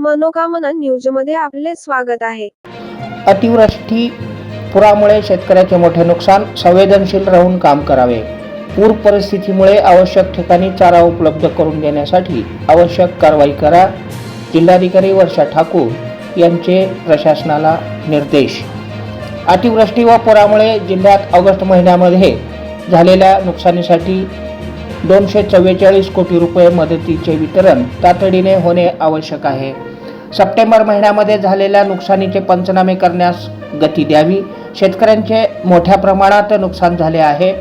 मनोकामना न्यूजमध्ये आपले स्वागत आहे. अतिवृष्टी पुरामुळे शेतकऱ्याचे मोठे नुकसान संवेदनशील राहून काम करावे. पूर परिस्थितीमुळे आवश्यक ठिकाणी चारा उपलब्ध करून देण्यासाठी आवश्यक कारवाई करा जिल्हाधिकारी वर्षा ठाकूर यांचे प्रशासनाला निर्देश. अतिवृष्टी व पुरामुळे जिल्ह्यात ऑगस्ट महिन्यामध्ये झालेल्या नुकसानीसाठी दोनशे चव्वेचाळीस कोटी रुपये मदतीचे वितरण तातडीने होणे आवश्यक आहे. सप्टेंबर महिन्यामध्ये झालेल्या नुकसानीचे पंचनामे करण्यास गती द्यावी. शेतकऱ्यांचे मोठ्या प्रमाणात नुकसान झाले आहे.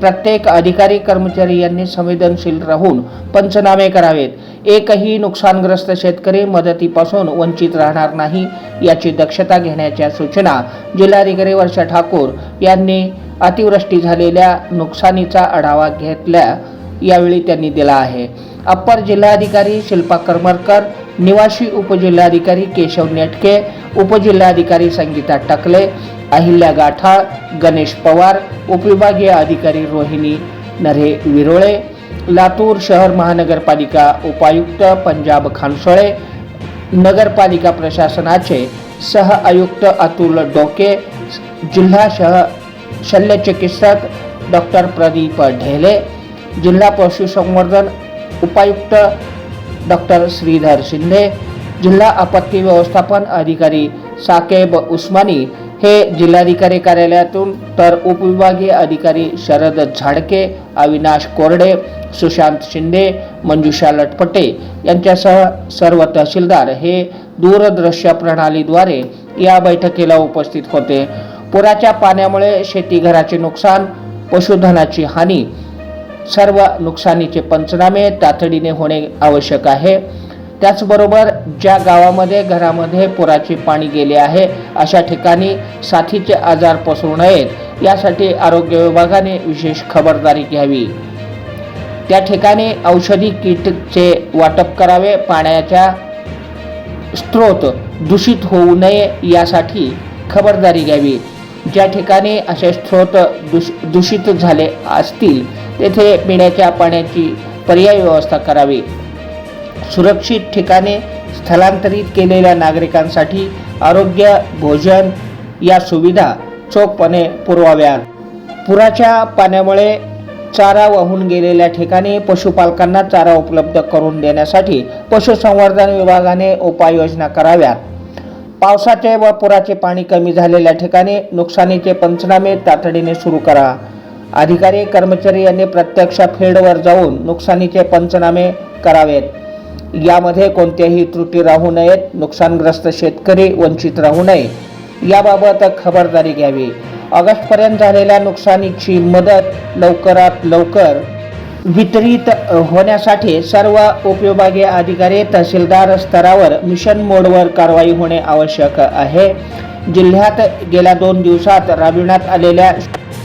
प्रत्येक अधिकारी कर्मचारी यांनी संवेदनशील राहून पंचनामे करावेत. एकही नुकसानग्रस्त शेतकरी मदतीपासून वंचित राहणार नाही याची दक्षता घेण्याच्या सूचना जिल्हाधिकारी वर्षा ठाकूर यांनी अतिवृष्टी झालेल्या नुकसानीचा आढावा घेतल्या यावेळी त्यांनी दिला आहे. अप्पर जिल्हाधिकारी शिल्पा करमरकर निवासी उपजिल्हाधिकारी केशव नेटके उपजिल्हाधिकारी संगीता टकले अहिल्या गाठाळ गणेश पवार उपविभागीय अधिकारी रोहिणी नरे विरोळे लातूर शहर महानगरपालिका उपायुक्त पंजाब खानसोळे नगरपालिका प्रशासनाचे सह आयुक्त अतुल डोके जिल्हा शह शल्यचिकित्सक डॉक्टर प्रदीप ढेले जिल्हा पशुसंवर्धन उपायुक्त डॉक्टर श्रीधर शिंदे जिल्हा आपत्ती व्यवस्थापन अधिकारी साकेब उस्मानी हे जिल्हाधिकारी कार्यालयातून तर उपविभागीय अधिकारी शरद झाडके अविनाश कोरडे सुशांत शिंदे मंजुषा लटपटे यांच्यासह सर्व तहसीलदार हे दूरदृश्य प्रणालीद्वारे या बैठकीला उपस्थित होते. पुराच्या पाण्यामुळे शेतीघराचे नुकसान पशुधनाची हानी सर्व नुकसानीचे पंचनामे तातडीने होणे आवश्यक आहे. त्याचबरोबर ज्या गावामध्ये घरामध्ये पुराचे पाणी गेले आहे अशा ठिकाणी साथीचे आजार पसरू नयेत यासाठी आरोग्य विभागाने विशेष खबरदारी घ्यावी. त्या ठिकाणी औषधी किटचे वाटप करावे पाण्याच्या स्त्रोत दूषित होऊ नये यासाठी खबरदारी घ्यावी. ज्या ठिकाणी असे स्त्रोत दूष दूषित झाले असतील तेथे पिण्याच्या पाण्याची पर्यायी व्यवस्था करावी. सुरक्षित ठिकाणी स्थलांतरित केलेल्या नागरिकांसाठी आरोग्य भोजन या सुविधा चोखपणे पुरवाव्या पुराच्या पाण्यामुळे चारा वाहून गेलेल्या ठिकाणी पशुपालकांना चारा उपलब्ध करून देण्यासाठी पशुसंवर्धन विभागाने उपाययोजना कराव्यात. पावसाचे व पुराचे पाणी कमी झालेल्या ठिकाणी नुकसानीचे पंचनामे तातडीने सुरू करा. अधिकारी कर्मचारी यांनी प्रत्यक्ष फील्डवर जाऊन नुकसानीचे पंचनामे करावेत. यामध्ये कोणत्याही त्रुटी राहू नयेत नुकसानग्रस्त शेतकरी वंचित राहू नये याबाबत खबरदारी घ्यावी. ऑगस्टपर्यंत झालेल्या नुकसानीची मदत लवकरात लवकर वितरित होण्यासाठी सर्व उपविभागीय अधिकारी तहसीलदार स्तरावर मिशन मोडवर कारवाई होणे आवश्यक आहे. जिल्ह्यात गेल्या दोन दिवसात राबविण्यात आलेल्या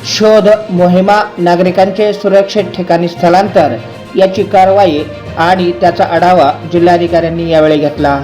शोध मोहिमा नागरिकांचे सुरक्षित ठिकाणी स्थलांतर याची कारवाई आणि त्याचा आढावा जिल्हाधिकाऱ्यांनी यावेळी घेतला.